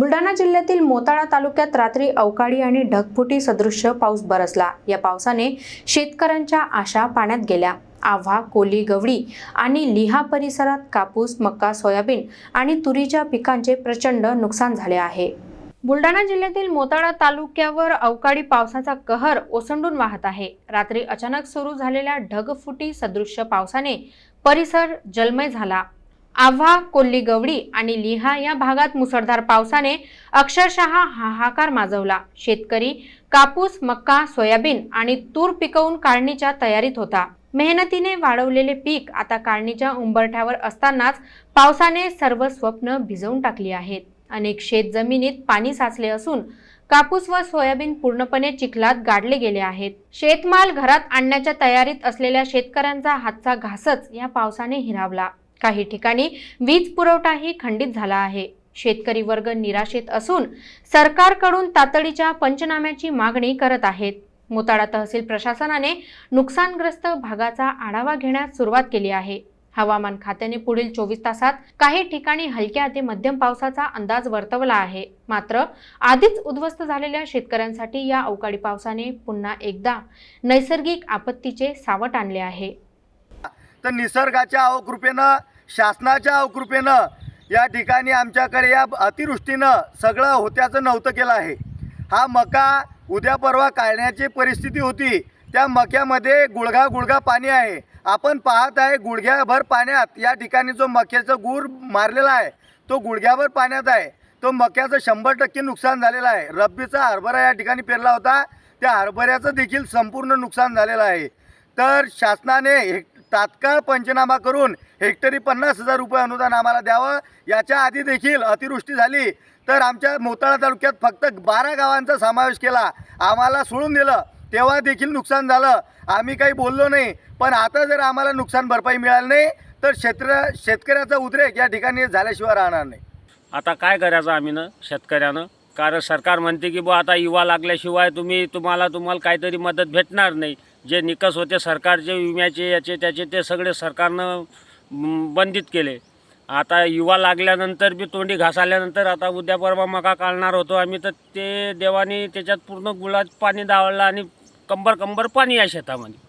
बुलढाणा जिल्ह्यातील मोताळा तालुक्यात रात्री अवकाळी आणि ढगफुटी सदृश्य पाऊस बरसला. या पावसाने शेतकऱ्यांच्या आशा पाण्यात गेल्या. आव्हा कोली गवळी आणि लिहा परिसरात कापूस मका सोयाबीन आणि तुरीच्या पिकांचे प्रचंड नुकसान झाले आहे. बुलढाणा जिल्ह्यातील मोताळा तालुक्यावर अवकाळी पावसाचा कहर ओसंडून वाहत आहे. रात्री अचानक सुरू झालेल्या ढगफुटी सदृश्य पावसाने परिसर जलमय झाला. आव्हा कोल्ली गवडी आणि लिहा या भागात मुसळधार पावसाने अक्षरशः हाहाकार माजवला. शेतकरी कापूस मक्का सोयाबीन आणि तूर पिकवून काढणीच्या तयारीत होता. मेहनतीने वाढवलेले पीक आता काढणीच्या उंबरठ्यावर असतानाच पावसाने सर्व स्वप्न भिजवून टाकली आहेत. अनेक शेत जमिनीत पाणी साचले असून कापूस व सोयाबीन पूर्णपणे चिखलात गाडले गेले आहेत. शेतमाल घरात आणण्याच्या तयारीत असलेल्या शेतकऱ्यांचा हातचा घासच या पावसाने हिरावला. काही ठिकाणी वीज पुरवठाही खंडित झाला आहे. शेतकरी वर्ग निराशेत असून सरकारकडून तातडीच्या पंचनाम्याची मागणी करत आहेत. मोताळा तहसील प्रशासनाने नुकसानग्रस्त भागाचा आढावा घेण्यास सुरुवात केली आहे. हवामान खात्याने पुढील चोवीस तासात काही ठिकाणी हलक्या ते मध्यम पावसाचा अंदाज वर्तवला आहे. मात्र आधीच उद्ध्वस्त झालेल्या शेतकऱ्यांसाठी या अवकाळी पावसाने पुन्हा एकदा नैसर्गिक आपत्तीचे सावट आणले आहे. तर निसर्गाच्या अवकृपेनं शासनाच्या अवकृपेनं या ठिकाणी आमच्याकडे या अतिवृष्टीनं सगळं होत्याचं नव्हतं केलं आहे. हा मका उद्या परवा काढण्याची परिस्थिती होती. त्या मक्यामध्ये गुळघा गुळघा पाणी आहे. आपण पाहत आहे गुडघ्याभर पाण्यात या ठिकाणी जो मक्याचं गूर मारलेला आहे तो गुडघ्याभर पाण्यात आहे. तो मक्याचं शंभर टक्के नुकसान झालेलं आहे. रब्बीचा हरभरा या ठिकाणी पेरला होता. त्या हरभऱ्याचं देखील संपूर्ण नुकसान झालेलं आहे. तर शासनाने हे तात्काळ पंचनामा करून हेक्टरी पन्नास हजार रुपये अनुदान आम्हाला द्यावं याच्या आधी देखील अतिवृष्टी झाली. तर आमच्या मोताळा तालुक्यात फक्त बारा गावांचा समावेश केला. आम्हाला सोडून दिलं तेव्हा देखील नुकसान झालं. आम्ही काही बोललो नाही. पण आता जर आम्हाला नुकसान भरपाई मिळाली नाही तर शेत्र शेतकऱ्याचा उद्रेक या ठिकाणी झाल्याशिवाय राहणार नाही. आता काय करायचं आम्ही ना शेतकऱ्यानं? कारण सरकार म्हणते की बुवा आता युवा लागल्याशिवाय तुम्ही तुम्हाला तुम्हाला काहीतरी मदत भेटणार नाही. जे निकष होते सरकारचे विम्याचे याचे त्याचे ते सगळे सरकारनं बंदित केले. आता युवा लागल्यानंतर बी तोंडी घासाल्यानंतर आता उद्या परवा मका काढणार होतो आम्ही तर ते देवाने त्याच्यात पूर्ण गुळात पाणी दावळलं आणि कंबर कंबर पाणी आहे शेतामध्ये.